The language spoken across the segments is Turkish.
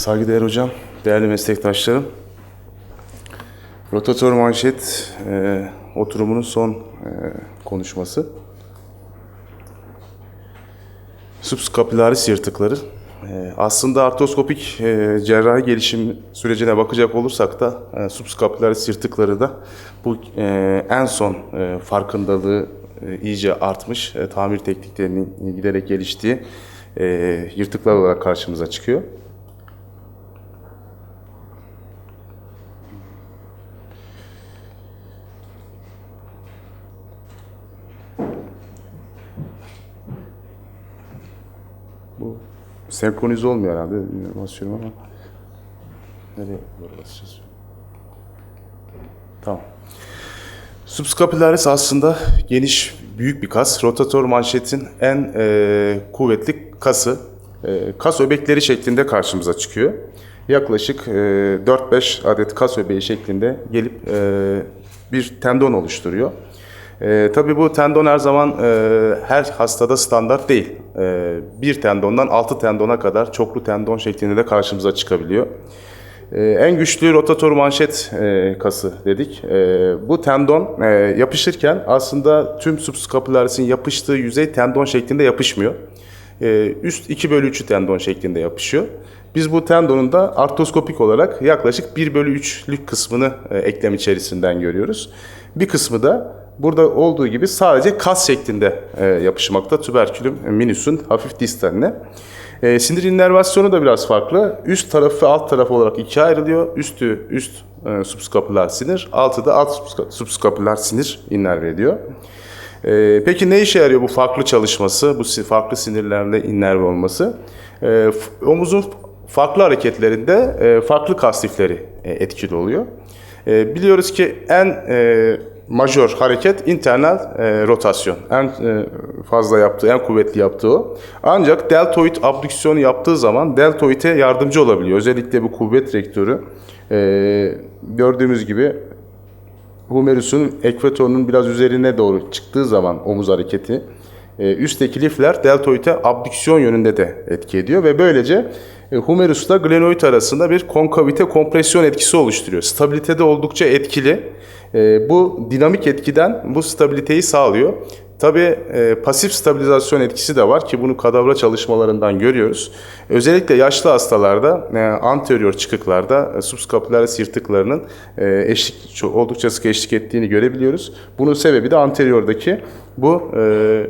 Saygıdeğer hocam, değerli meslektaşlarım. Rotatör manşet e, oturumunun son e, konuşması. Subskapülaris yırtıkları. E, aslında artroskopik e, cerrahi gelişim sürecine bakacak olursak da e, subskapülaris yırtıkları da bu e, en son e, farkındalığı e, iyice artmış, e, tamir tekniklerinin giderek geliştiği e, yırtıklar olarak karşımıza çıkıyor. Senkronize olmuyor herhalde. Bilmiyorum, Basıyorum ama. Nereye doğru basacağız? Tamam. Subscapularis aslında geniş, büyük bir kas. Rotator manşetin en e, kuvvetli kası. E, kas öbekleri şeklinde karşımıza çıkıyor. Yaklaşık e, 4-5 adet kas öbeği şeklinde gelip e, bir tendon oluşturuyor. E, tabii bu tendon her zaman e, her hastada standart değil. E, bir tendondan altı tendona kadar çoklu tendon şeklinde de karşımıza çıkabiliyor. E, en güçlü rotator manşet e, kası dedik. E, bu tendon e, yapışırken aslında tüm subscapularis'in yapıştığı yüzey tendon şeklinde yapışmıyor. Üst 2 bölü 3'ü tendon şeklinde yapışıyor. Biz bu tendonun da artroskopik olarak yaklaşık 1 bölü 3'lük kısmını e, eklem içerisinden görüyoruz. Bir kısmı da burada olduğu gibi sadece kas şeklinde e, yapışmakta tüberkülüm minüsün hafif distaline. E, sinir innervasyonu da biraz farklı. Üst tarafı alt tarafı olarak ikiye ayrılıyor. Üstü üst e, subskapüler sinir, altı da alt subska- subskapüler sinir innerve ediyor. E, peki ne işe yarıyor bu farklı çalışması, bu farklı sinirlerle innerve olması? E, omuzun farklı hareketlerinde e, farklı kas lifleri e, etkili oluyor. E, biliyoruz ki en e, majör hareket internal e, rotasyon. En e, fazla yaptığı, en kuvvetli yaptığı. Ancak deltoid abdüksiyonu yaptığı zaman deltoide yardımcı olabiliyor. Özellikle bu kuvvet rektörü e, gördüğümüz gibi humerus'un ekvatorunun biraz üzerine doğru çıktığı zaman omuz hareketi e, üstteki lifler deltoide abdüksiyon yönünde de etki ediyor ve böylece humerusla glenoid arasında bir konkavite kompresyon etkisi oluşturuyor. Stabilitede oldukça etkili. E, bu dinamik etkiden bu stabiliteyi sağlıyor. Tabii e, pasif stabilizasyon etkisi de var ki bunu kadavra çalışmalarından görüyoruz. Özellikle yaşlı hastalarda, e, anterior çıkıklarda e, subskapülaris yırtıklarının e, eşlik, oldukça sık eşlik ettiğini görebiliyoruz. Bunun sebebi de anteriordaki bu e,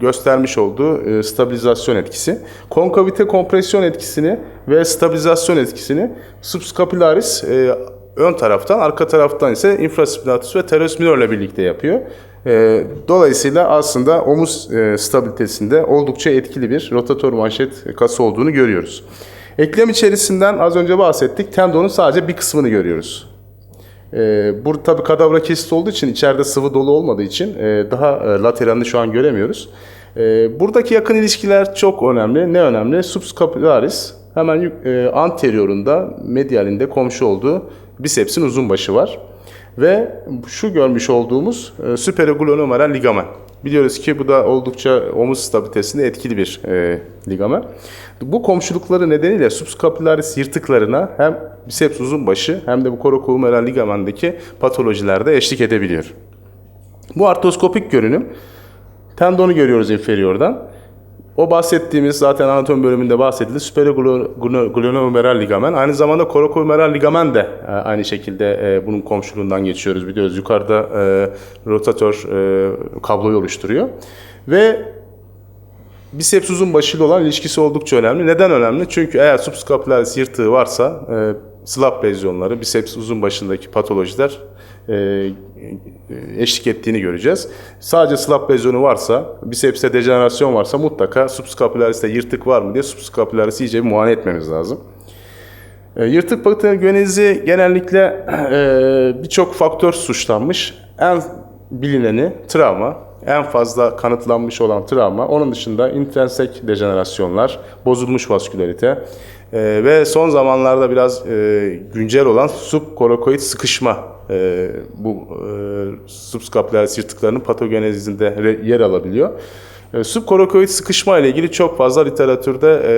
göstermiş olduğu e, stabilizasyon etkisi. Konkavite kompresyon etkisini ve stabilizasyon etkisini subscapularis e, ön taraftan, arka taraftan ise infraspinatus ve teres minor ile birlikte yapıyor. E, dolayısıyla aslında omuz stabilitesinde oldukça etkili bir rotator manşet kası olduğunu görüyoruz. Eklem içerisinden az önce bahsettik. Tendonun sadece bir kısmını görüyoruz. Ee, burada tabii kadavra kesit olduğu için içeride sıvı dolu olmadığı için e, daha e, lateralini şu an göremiyoruz. E, buradaki yakın ilişkiler çok önemli. Ne önemli? Subscapularis hemen e, anteriorunda, medialinde komşu olduğu bisepsin uzun başı var. Ve şu görmüş olduğumuz e, supraglenomeral ligamen. Biliyoruz ki bu da oldukça omuz stabilitesinde etkili bir e, ligamen. Bu komşulukları nedeniyle subscapularis yırtıklarına hem biceps uzun başı hem de bu korakohumeral ligamendeki patolojilerde eşlik edebiliyor. Bu artroskopik görünüm tendonu görüyoruz inferiordan. O bahsettiğimiz zaten anatomi bölümünde bahsedildi. Supraglenomeral ligamen. Aynı zamanda korakohumeral ligamen de e, aynı şekilde e, bunun komşuluğundan geçiyoruz biliyoruz. Yukarıda e, rotatör kabloyu oluşturuyor. Ve biceps uzun başıyla olan ilişkisi oldukça önemli. Neden önemli? Çünkü eğer subscapularis yırtığı varsa slap lezyonları, biceps uzun başındaki patolojiler e, eşlik ettiğini göreceğiz. Sadece slap lezyonu varsa, bicepste dejenerasyon varsa mutlaka subscapularis'te yırtık var mı diye subscapularis'i iyice muayene etmemiz lazım. E, Yırtık patogenizi genellikle e, birçok faktör suçlanmış. En bilineni travma, en fazla kanıtlanmış olan travma. Onun dışında intrinsek dejenerasyonlar, bozulmuş vaskülarite e, ve son zamanlarda biraz e, güncel olan subkorokoid sıkışma e, bu e, subskapülaris yırtıklarının patogenezinde yer alabiliyor. E, subkorokoid sıkışma ile ilgili çok fazla literatürde e,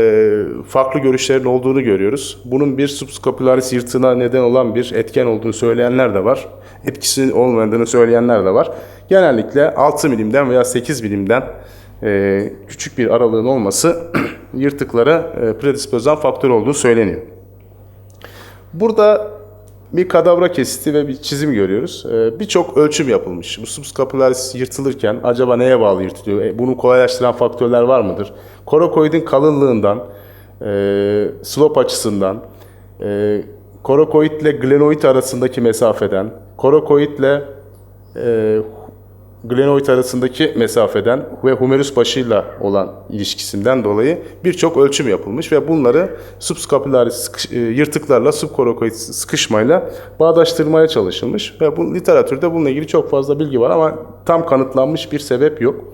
farklı görüşlerin olduğunu görüyoruz. Bunun bir subscapularis yırtığına neden olan bir etken olduğunu söyleyenler de var. Etkisi olmadığını söyleyenler de var. Genellikle 6 milimden veya 8 milimden e, küçük bir aralığın olması yırtıklara e, predispozan faktör olduğu söyleniyor. Burada bir kadavra kesiti ve bir çizim görüyoruz. Ee, Birçok ölçüm yapılmış. Bu subscapularis yırtılırken acaba neye bağlı yırtılıyor? E, Bunu kolaylaştıran faktörler var mıdır? Korokoidin kalınlığından, e, slope açısından, e, korokoid ile glenoid arasındaki mesafeden, korokoid ile e, glenoid arasındaki mesafeden ve humerus başıyla olan ilişkisinden dolayı birçok ölçüm yapılmış ve bunları subscapularis e, yırtıklarla subkorokoid sıkışmayla bağdaştırmaya çalışılmış ve bu literatürde bununla ilgili çok fazla bilgi var ama tam kanıtlanmış bir sebep yok.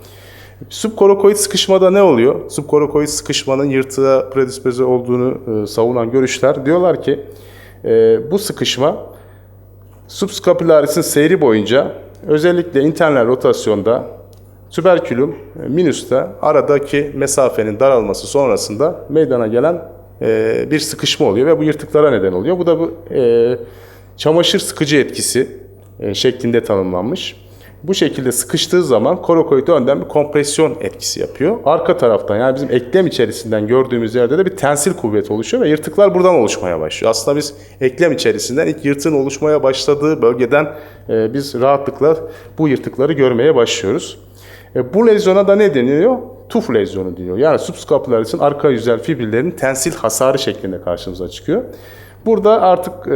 Subkorokoid sıkışmada ne oluyor? Subkorokoid sıkışmanın yırtığa predispoze olduğunu e, savunan görüşler diyorlar ki e, bu sıkışma subscapularis'in seyri boyunca özellikle internal rotasyonda tüberkülüm e, minüste aradaki mesafenin daralması sonrasında meydana gelen e, bir sıkışma oluyor ve bu yırtıklara neden oluyor. Bu da bu e, çamaşır sıkıcı etkisi e, şeklinde tanımlanmış. Bu şekilde sıkıştığı zaman korokoid önden bir kompresyon etkisi yapıyor. Arka taraftan yani bizim eklem içerisinden gördüğümüz yerde de bir tensil kuvvet oluşuyor ve yırtıklar buradan oluşmaya başlıyor. Aslında biz eklem içerisinden ilk yırtığın oluşmaya başladığı bölgeden e, biz rahatlıkla bu yırtıkları görmeye başlıyoruz. E, bu lezyona da ne deniyor? Tuf lezyonu diyor. Yani subscapularis'in arka yüzel fibrillerin tensil hasarı şeklinde karşımıza çıkıyor. Burada artık e,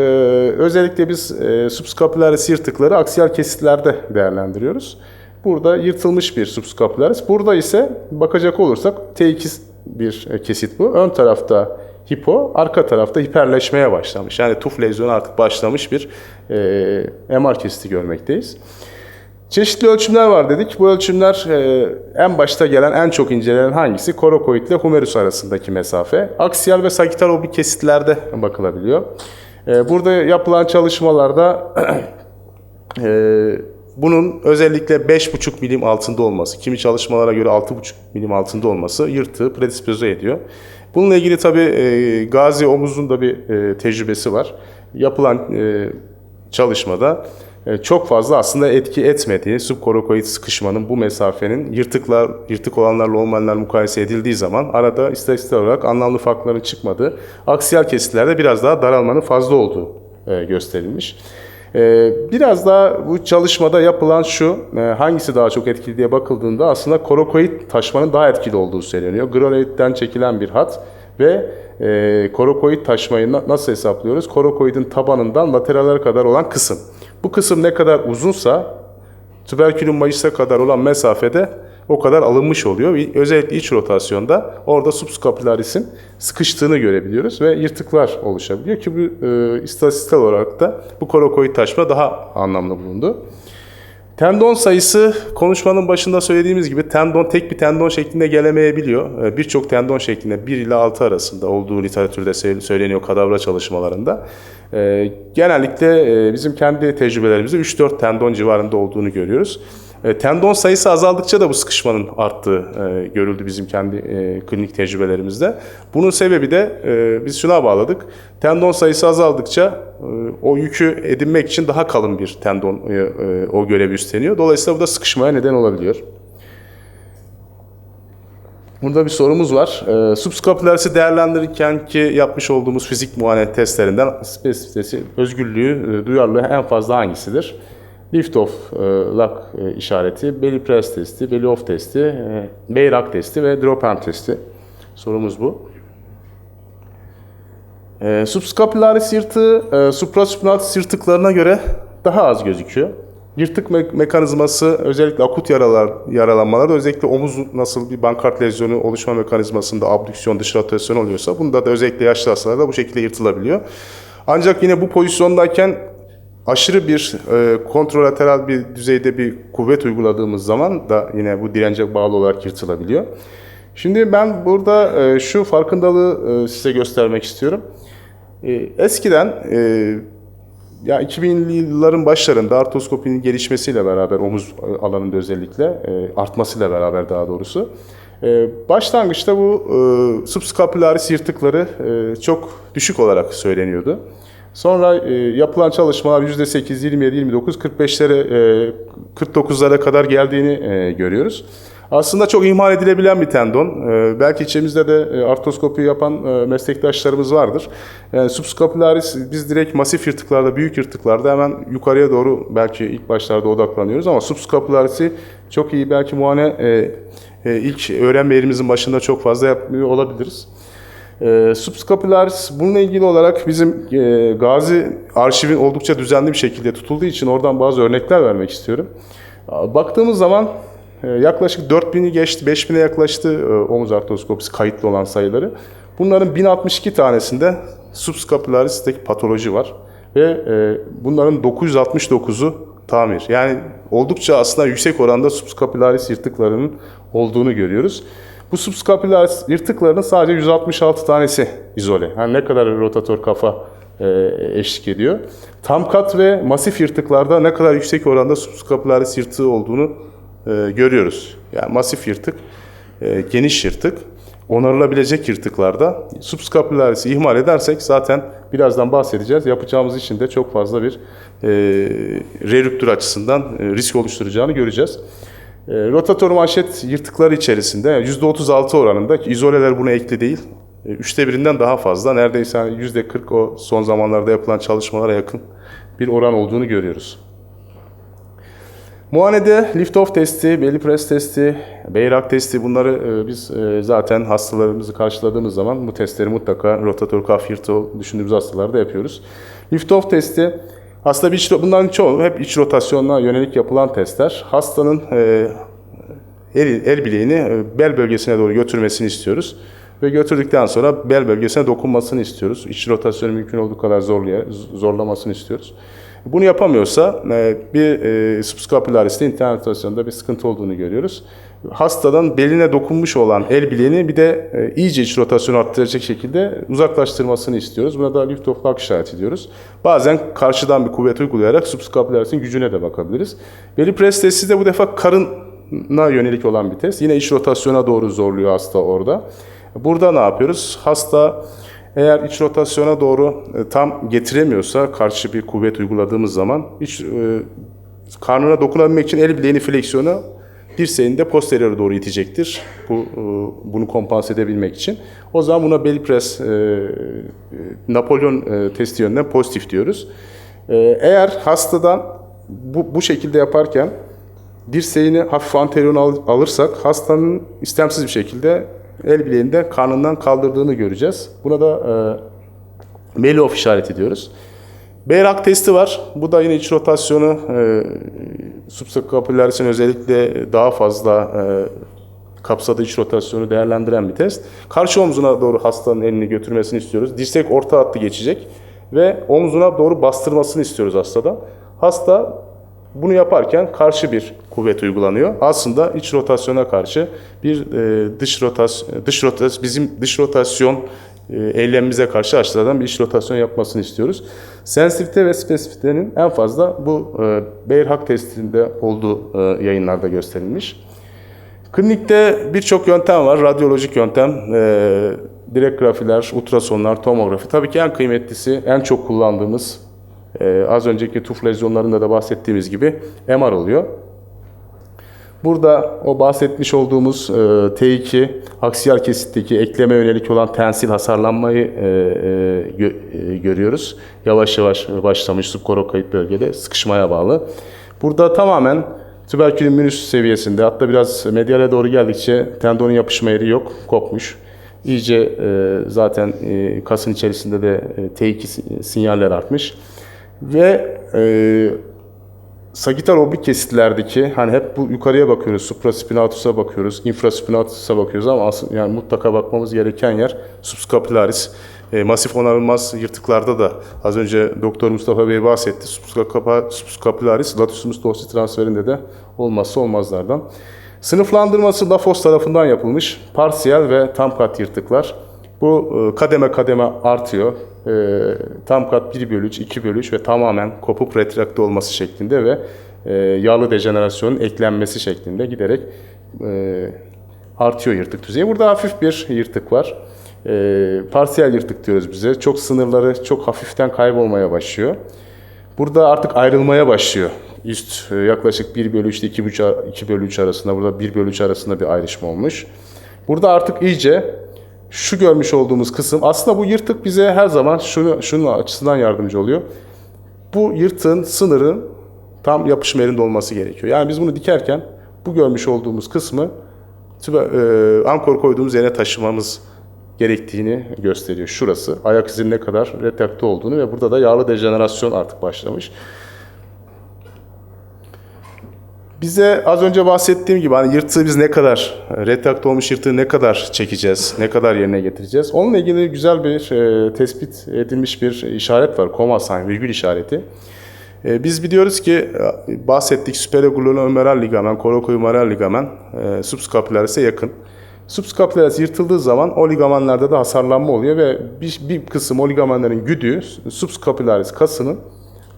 özellikle biz e, subscapularis yırtıkları aksiyal kesitlerde değerlendiriyoruz. Burada yırtılmış bir subscapularis. Burada ise bakacak olursak T2 bir e, kesit bu. Ön tarafta hipo, arka tarafta hiperleşmeye başlamış. Yani tuf lezyonu artık başlamış bir e, MR kesiti görmekteyiz. Çeşitli ölçümler var dedik. Bu ölçümler e, en başta gelen, en çok incelenen hangisi? Korokoid ile humerus arasındaki mesafe. Aksiyal ve sagital oblik kesitlerde bakılabiliyor. E, burada yapılan çalışmalarda e, bunun özellikle 5,5 milim altında olması, kimi çalışmalara göre 6,5 milim altında olması yırtığı predispoze ediyor. Bununla ilgili tabii e, Gazi Omuz'un da bir tecrübesi var. Yapılan e, çalışmada çok fazla aslında etki etmediği subkorokoid sıkışmanın bu mesafenin yırtıklar yırtık olanlarla olmayanlar mukayese edildiği zaman arada istatistik olarak anlamlı farkların çıkmadığı, aksiyal kesitlerde biraz daha daralmanın fazla olduğu e, gösterilmiş. E, Biraz daha bu çalışmada yapılan şu, e, hangisi daha çok etkili diye bakıldığında aslında korokoid taşmanın daha etkili olduğu söyleniyor. Glenoid'den çekilen bir hat ve e, taşmayı na- nasıl hesaplıyoruz? Korokoidin tabanından laterallere kadar olan kısım. Bu kısım ne kadar uzunsa tüberkülün mayısa kadar olan mesafede o kadar alınmış oluyor. Özellikle iç rotasyonda orada subscapularis'in sıkıştığını görebiliyoruz ve yırtıklar oluşabiliyor ki bu e, istatistiksel olarak da bu korokoid taşma daha anlamlı bulundu. Tendon sayısı konuşmanın başında söylediğimiz gibi tendon tek bir tendon şeklinde gelemeyebiliyor. Ee, Birçok tendon şeklinde 1 ile 6 arasında olduğu literatürde söyleniyor kadavra çalışmalarında. Ee, Genellikle e, bizim kendi tecrübelerimizde 3-4 tendon civarında olduğunu görüyoruz. E, Tendon sayısı azaldıkça da bu sıkışmanın arttığı e, görüldü bizim kendi e, klinik tecrübelerimizde. Bunun sebebi de biz şuna bağladık. Tendon sayısı azaldıkça o yükü edinmek için daha kalın bir tendon o görevi üstleniyor. Dolayısıyla bu da sıkışmaya neden olabiliyor. Burada bir sorumuz var. E, subscapularis'i değerlendirirken ki yapmış olduğumuz fizik muayene testlerinden spesifitesi, özgürlüğü, e, duyarlılığı en fazla hangisidir? Lift off e, lock e, işareti, belly press testi, belly off testi, e, Bayrak testi ve drop arm testi. Sorumuz bu. E, subscapularis yırtığı e, supraspinatus yırtıklarına göre daha az gözüküyor. Yırtık me- mekanizması özellikle akut yaralar, yaralanmalarda özellikle omuz nasıl bir bankart lezyonu oluşma mekanizmasında abdüksiyon dış rotasyon oluyorsa bunda da özellikle yaşlı hastalarda bu şekilde yırtılabiliyor. Ancak yine bu pozisyondayken aşırı bir e, kontralateral bir düzeyde bir kuvvet uyguladığımız zaman da yine bu dirence bağlı olarak yırtılabiliyor. Şimdi ben burada e, şu farkındalığı e, size göstermek istiyorum. E, eskiden e, ya 2000'li yılların başlarında artroskopinin gelişmesiyle beraber omuz alanında özellikle e, artmasıyla beraber daha doğrusu e, başlangıçta bu e, subscapularis yırtıkları e, çok düşük olarak söyleniyordu. Sonra e, yapılan çalışmalar %8, 27, 29, 45'lere, e, 49'lara kadar geldiğini e, görüyoruz. Aslında çok ihmal edilebilen bir tendon. E, belki içimizde de e, artroskopi yapan e, meslektaşlarımız vardır. Yani subscapularis biz direkt masif yırtıklarda, büyük yırtıklarda hemen yukarıya doğru belki ilk başlarda odaklanıyoruz ama subscapularis'i çok iyi belki muayene e, e, ilk öğrenme yerimizin başında çok fazla yapmıyor olabiliriz. E, subscapularis bununla ilgili olarak bizim e, Gazi arşivin oldukça düzenli bir şekilde tutulduğu için oradan bazı örnekler vermek istiyorum. Baktığımız zaman e, yaklaşık 4000'i geçti, 5000'e yaklaştı e, omuz artroskopisi kayıtlı olan sayıları. Bunların 1062 tanesinde subscapularis'teki patoloji var ve e, bunların 969'u tamir. Yani oldukça aslında yüksek oranda subscapularis yırtıklarının olduğunu görüyoruz. Bu subscapularis yırtıklarının sadece 166 tanesi izole. Yani ne kadar rotator kafa e, eşlik ediyor. Tam kat ve masif yırtıklarda ne kadar yüksek oranda subscapularis yırtığı olduğunu e, görüyoruz. Yani masif yırtık, e, geniş yırtık, onarılabilecek yırtıklarda subscapularis'i ihmal edersek zaten birazdan bahsedeceğiz. Yapacağımız için de çok fazla bir e, relüktür açısından risk oluşturacağını göreceğiz. E, rotator manşet yırtıkları içerisinde %36 oranında izoleler buna ekli değil. e, Üçte birinden daha fazla. Neredeyse hani %40 o son zamanlarda yapılan çalışmalara yakın bir oran olduğunu görüyoruz. Muayenede lift-off testi, belly press testi, Beyrak testi bunları e, biz e, zaten hastalarımızı karşıladığımız zaman bu testleri mutlaka rotator kaf yırtığı düşündüğümüz hastalarda yapıyoruz. Lift-off testi aslında bir bunların çoğu hep iç rotasyonuna yönelik yapılan testler. Hastanın e, el, el bileğini e, bel bölgesine doğru götürmesini istiyoruz. Ve götürdükten sonra bel bölgesine dokunmasını istiyoruz. İç rotasyonu mümkün olduğu kadar zorlaya, zorlamasını istiyoruz. Bunu yapamıyorsa e, bir e, subscapularis'te intern rotasyonda bir sıkıntı olduğunu görüyoruz. Hastadan beline dokunmuş olan el bileğini bir de e, iyice iç rotasyonu arttıracak şekilde uzaklaştırmasını istiyoruz. Buna da lift of lock işareti diyoruz. Bazen karşıdan bir kuvvet uygulayarak subscapularis'in gücüne de bakabiliriz. Belly press testi de bu defa karına yönelik olan bir test. Yine iç rotasyona doğru zorluyor hasta orada. Burada ne yapıyoruz? Hasta eğer iç rotasyona doğru e, tam getiremiyorsa karşı bir kuvvet uyguladığımız zaman iç, e, karnına dokunabilmek için el bileğini fleksiyona dirseğini de posteriore doğru itecektir. Bu e, bunu kompanse edebilmek için. O zaman buna belly press e, e, Napolyon testi yönünden pozitif diyoruz. Eğer hastadan bu, bu şekilde yaparken dirseğini hafif anterior al, alırsak hastanın istemsiz bir şekilde el bileğini de karnından kaldırdığını göreceğiz. Buna da e, Melioff işareti diyoruz. Beyrak testi var. Bu da yine iç rotasyonu e, subscapularis'in özellikle daha fazla e, kapsadığı iç rotasyonu değerlendiren bir test. Karşı omzuna doğru hastanın elini götürmesini istiyoruz. Dirsek orta hattı geçecek ve omzuna doğru bastırmasını istiyoruz hastada. Hasta bunu yaparken karşı bir kuvvet uygulanıyor. Aslında iç rotasyona karşı bir e, dış rotasyon, dış rotasyon, bizim dış rotasyon eylemimize karşı aşağıdan bir iç rotasyon yapmasını istiyoruz. Sensitivite ve spesifitenin en fazla bu e, Beyer-Hak testinde olduğu e, yayınlarda gösterilmiş. Klinikte birçok yöntem var. Radyolojik yöntem, e, direkt grafiler, ultrasonlar, tomografi. Tabii ki en kıymetlisi, en çok kullandığımız, e, az önceki tuf lezyonlarında da bahsettiğimiz gibi MR oluyor. Burada o bahsetmiş olduğumuz e, T2 aksiyal kesitteki ekleme yönelik olan tensil hasarlanmayı e, e, gö, e, görüyoruz. Yavaş yavaş başlamış subkorokoid bölgede sıkışmaya bağlı. Burada tamamen tüberkülin minüs seviyesinde hatta biraz medyale doğru geldikçe tendonun yapışma yeri yok, kopmuş. İyice e, zaten e, kasın içerisinde de e, T2 si- sinyaller artmış. Ve e, Sagital oblik kesitlerdeki hani hep bu yukarıya bakıyoruz, supraspinatus'a bakıyoruz, infraspinatus'a bakıyoruz ama aslında yani mutlaka bakmamız gereken yer subscapularis. E, masif onarılmaz yırtıklarda da az önce Doktor Mustafa Bey bahsetti. Subscapularis latissimus dorsi transferinde de olmazsa olmazlardan. Sınıflandırması Lafos tarafından yapılmış parsiyel ve tam kat yırtıklar. Bu e, kademe kademe artıyor. E, tam kat 1 bölü 3, 2 bölü 3 ve tamamen kopup retrakte olması şeklinde ve e, yağlı dejenerasyonun eklenmesi şeklinde giderek e, artıyor yırtık düzeyi. Burada hafif bir yırtık var. E, parsiyel yırtık diyoruz bize. Çok sınırları çok hafiften kaybolmaya başlıyor. Burada artık ayrılmaya başlıyor. Üst e, yaklaşık 1 bölü 3 ile 2, 2 bölü 3 arasında, burada 1 bölü 3 arasında bir ayrışma olmuş. Burada artık iyice şu görmüş olduğumuz kısım, aslında bu yırtık bize her zaman şunu, şunun açısından yardımcı oluyor. Bu yırtığın sınırın tam yapışma yerinde olması gerekiyor. Yani biz bunu dikerken bu görmüş olduğumuz kısmı e, ankor koyduğumuz yere taşımamız gerektiğini gösteriyor. Şurası ayak izinin ne kadar retakte olduğunu ve burada da yağlı dejenerasyon artık başlamış. Bize az önce bahsettiğim gibi hani yırtığı biz ne kadar, retrakte olmuş yırtığı ne kadar çekeceğiz, ne kadar yerine getireceğiz. Onunla ilgili güzel bir e, tespit edilmiş bir işaret var. Koma sign, virgül işareti. E, biz biliyoruz ki e, bahsettik süperoglomerular ligamen, korokohumeral ligamen e, subscapularis'e yakın. Subscapularis yırtıldığı zaman o ligamentlerde de hasarlanma oluyor ve bir, bir kısım o ligamenlerin güdüğü subscapularis kasının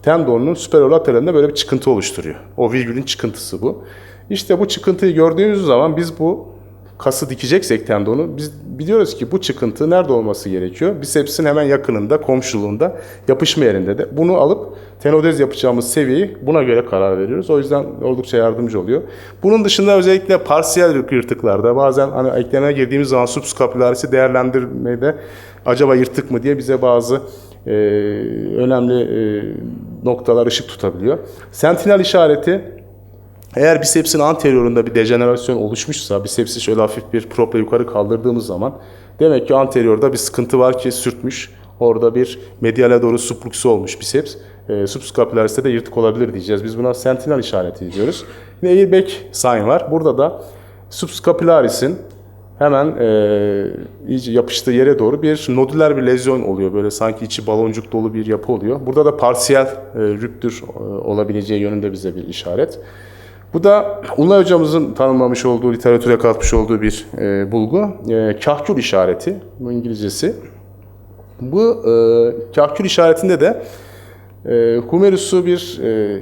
tendonun süperolateralinde böyle bir çıkıntı oluşturuyor. O virgülün çıkıntısı bu. İşte bu çıkıntıyı gördüğümüz zaman biz bu kası dikeceksek tendonu biz biliyoruz ki bu çıkıntı nerede olması gerekiyor? Bisepsin hemen yakınında, komşuluğunda, yapışma yerinde de. Bunu alıp tenodez yapacağımız seviyeyi buna göre karar veriyoruz. O yüzden oldukça yardımcı oluyor. Bunun dışında özellikle parsiyel yırtıklarda bazen hani eklemeye girdiğimiz zaman subskapülarisi değerlendirmede acaba yırtık mı diye bize bazı e, önemli e, noktalar ışık tutabiliyor. Sentinel işareti eğer bisepsin anteriorunda bir dejenerasyon oluşmuşsa, bisepsi şöyle hafif bir propla yukarı kaldırdığımız zaman demek ki anteriorda bir sıkıntı var ki sürtmüş. Orada bir mediale doğru subluksi olmuş biceps. E, subscapularis'te de yırtık olabilir diyeceğiz. Biz buna sentinel işareti diyoruz. Yine airbag sign var. Burada da subscapularis'in hemen e, iyice yapıştığı yere doğru bir nodüler bir lezyon oluyor. Böyle sanki içi baloncuk dolu bir yapı oluyor. Burada da parsiyel e, rüptür e, olabileceği yönünde bize bir işaret. Bu da Ulay hocamızın tanımlamış olduğu, literatüre katmış olduğu bir e, bulgu. E, kahkül işareti, bu İngilizcesi. Bu e, kahkül işaretinde de e, humerus'u bir e,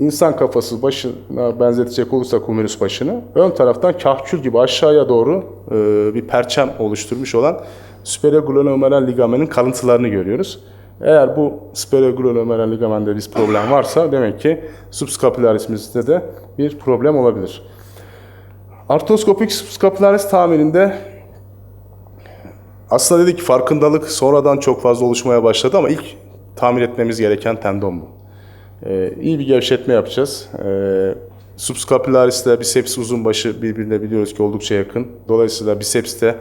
insan kafası başına benzetecek olursak humerus başını, ön taraftan kahkül gibi aşağıya doğru e, bir perçem oluşturmuş olan süperoglomerular ligamenin kalıntılarını görüyoruz. Eğer bu speroglomerular ligamende bir problem varsa demek ki subscapularis'imizde de bir problem olabilir. Artroskopik subscapularis tamirinde aslında dedik farkındalık sonradan çok fazla oluşmaya başladı ama ilk tamir etmemiz gereken tendon bu. Ee, iyi bir gevşetme yapacağız. Ee, subscapularis ile biceps uzun başı birbirine biliyoruz ki oldukça yakın. Dolayısıyla biceps de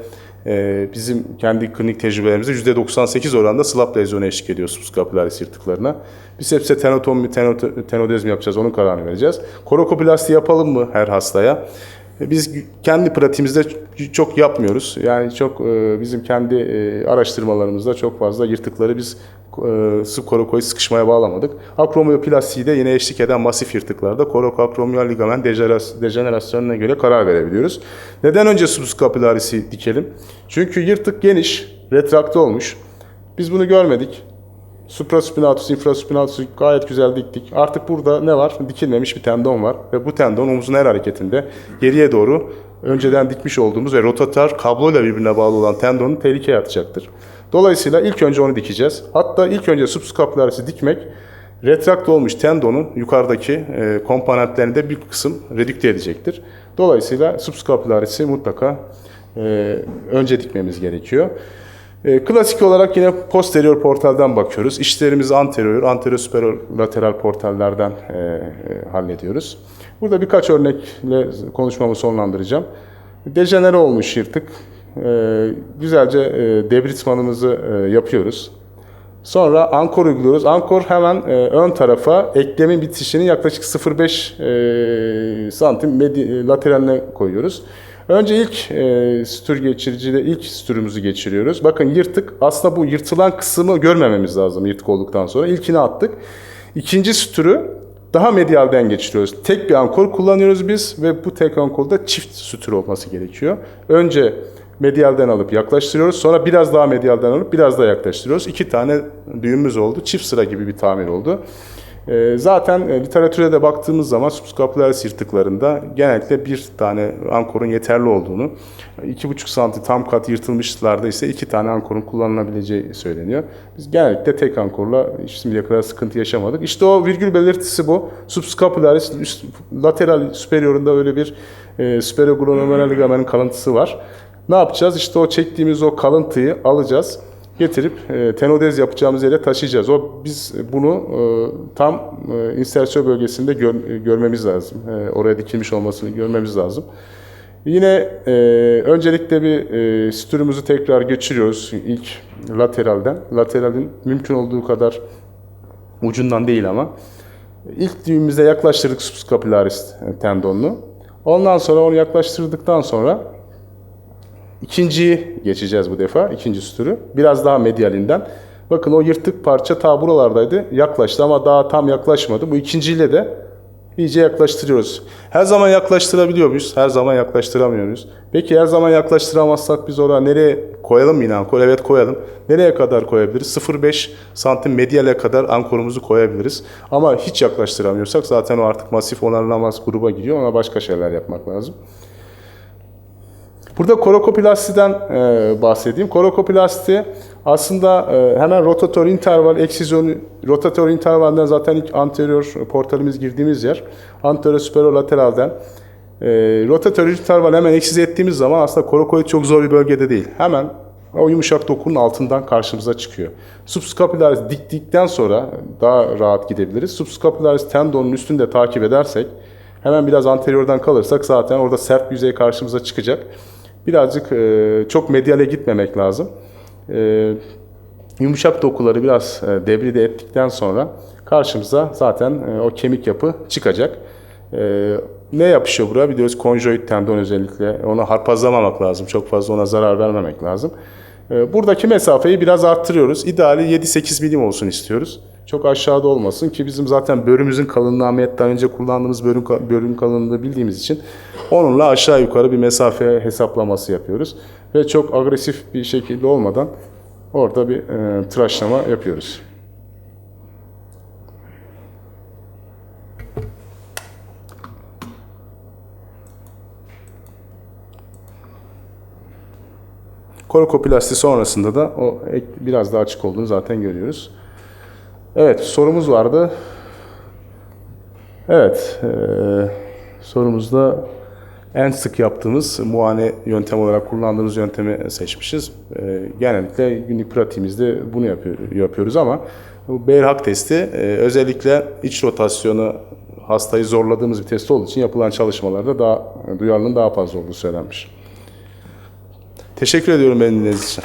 e, bizim kendi klinik tecrübelerimizde %98 oranda slap lezyonu eşlik ediyor subscapularis yırtıklarına. Biceps'e tenotom mu, tenot- tenodez mi yapacağız onun kararını vereceğiz. Korokoplasti yapalım mı her hastaya? E, Biz kendi pratiğimizde çok yapmıyoruz. Yani çok e, bizim kendi e, araştırmalarımızda çok fazla yırtıkları biz e, subkorokoid sıkışmaya bağlamadık. Akromioplastiği de yine eşlik eden masif yırtıklarda korokakromial ligamen dejeneras- dejenerasyonuna göre karar verebiliyoruz. Neden önce subscapularis'i dikelim? Çünkü yırtık geniş, retrakte olmuş. Biz bunu görmedik. Supraspinatus, infraspinatus gayet güzel diktik. Artık burada ne var? Dikilmemiş bir tendon var. Ve bu tendon omuzun her hareketinde geriye doğru önceden dikmiş olduğumuz ve rotator kabloyla birbirine bağlı olan tendonu tehlikeye atacaktır. Dolayısıyla ilk önce onu dikeceğiz. Hatta ilk önce subscapularis'i dikmek retrakt olmuş tendonun yukarıdaki e, komponentlerinde bir kısım redükte edecektir. Dolayısıyla subscapularis'i mutlaka e, önce dikmemiz gerekiyor. E, klasik olarak yine posterior portaldan bakıyoruz. İşlerimizi anterior, anterior lateral portallerden e, e, hallediyoruz. Burada birkaç örnekle konuşmamı sonlandıracağım. Dejenere olmuş yırtık. E, güzelce e, debritmanımızı e, yapıyoruz. Sonra ankor uyguluyoruz. Ankor hemen e, ön tarafa eklemin bitişinin yaklaşık 0,5 e, santim medi- lateraline koyuyoruz. Önce ilk e, sütür geçiricide ilk sütürümüzü geçiriyoruz. Bakın yırtık aslında bu yırtılan kısmı görmememiz lazım yırtık olduktan sonra. İlkini attık. İkinci sütürü daha medialden geçiriyoruz. Tek bir ankor kullanıyoruz biz ve bu tek ankorda çift sütür olması gerekiyor. Önce Medyalden alıp yaklaştırıyoruz. Sonra biraz daha medyalden alıp biraz daha yaklaştırıyoruz. İki tane düğümümüz oldu. Çift sıra gibi bir tamir oldu. Ee, Zaten e, literatüre de baktığımız zaman subscapularis yırtıklarında genellikle bir tane ankorun yeterli olduğunu, 2,5 santim tam kat yırtılmışlarda ise iki tane ankorun kullanılabileceği söyleniyor. Biz genellikle tek ankorla hiç şimdiye kadar sıkıntı yaşamadık. İşte o virgül belirtisi bu. Subscapularis üst, lateral superiorunda öyle bir e, superoglomerular ligamentin kalıntısı var. Ne yapacağız? İşte o çektiğimiz o kalıntıyı alacağız getirip e, tenodez yapacağımız yere taşıyacağız. O biz bunu e, tam e, insersiyon bölgesinde gör, görmemiz lazım. E, oraya dikilmiş olmasını görmemiz lazım. Yine e, öncelikle bir e, stürümüzü tekrar geçiriyoruz ilk lateralden. Lateralin mümkün olduğu kadar ucundan değil ama ilk düğümümüze yaklaştırdık subscapularis tendonunu. Ondan sonra onu yaklaştırdıktan sonra İkinciyi geçeceğiz bu defa, ikinci sütürü. Biraz daha medyalinden. Bakın o yırtık parça ta buralardaydı. Yaklaştı ama daha tam yaklaşmadı. Bu ikinciyle de iyice yaklaştırıyoruz. Her zaman yaklaştırabiliyor muyuz? Her zaman yaklaştıramıyoruz. Peki her zaman yaklaştıramazsak biz oraya nereye koyalım yine ankor? Evet koyalım. Nereye kadar koyabiliriz? 0,5 santim medyale kadar ankorumuzu koyabiliriz. Ama hiç yaklaştıramıyorsak zaten o artık masif onarılamaz gruba giriyor. Ona başka şeyler yapmak lazım. Burada korokopilastiden e, bahsedeyim. Korokoplasti aslında e, hemen rotator interval eksizyonu rotator intervalden zaten ilk anterior portalimiz girdiğimiz yer. Anterior superolateralden e, rotator interval hemen eksiz ettiğimiz zaman aslında korokoid çok zor bir bölgede değil. Hemen o yumuşak dokunun altından karşımıza çıkıyor. Subscapularis diktikten sonra daha rahat gidebiliriz. Subscapularis tendonun üstünde takip edersek hemen biraz anteriordan kalırsak zaten orada sert yüzey karşımıza çıkacak birazcık e, çok medyale gitmemek lazım. E, yumuşak dokuları biraz e, debride ettikten sonra karşımıza zaten e, o kemik yapı çıkacak. E, ne yapışıyor buraya? Biliyoruz konjoid tendon özellikle. Onu harpazlamamak lazım. Çok fazla ona zarar vermemek lazım. E, buradaki mesafeyi biraz arttırıyoruz. İdeali 7-8 milim olsun istiyoruz. Çok aşağıda olmasın ki bizim zaten börümüzün kalınlığı ameliyatten önce kullandığımız börün, börün kalınlığı bildiğimiz için onunla aşağı yukarı bir mesafe hesaplaması yapıyoruz. Ve çok agresif bir şekilde olmadan orada bir e, tıraşlama yapıyoruz. Korokoplasti sonrasında da o biraz daha açık olduğunu zaten görüyoruz. Evet, sorumuz vardı. Evet, e, sorumuzda en sık yaptığımız muayene yöntem olarak kullandığımız yöntemi seçmişiz. E, genellikle günlük pratiğimizde bunu yapıyor, yapıyoruz ama bu Beyer-Hak testi e, özellikle iç rotasyonu hastayı zorladığımız bir test olduğu için yapılan çalışmalarda daha duyarlılığın daha fazla olduğu söylenmiş. Teşekkür ediyorum beni dinlediğiniz için.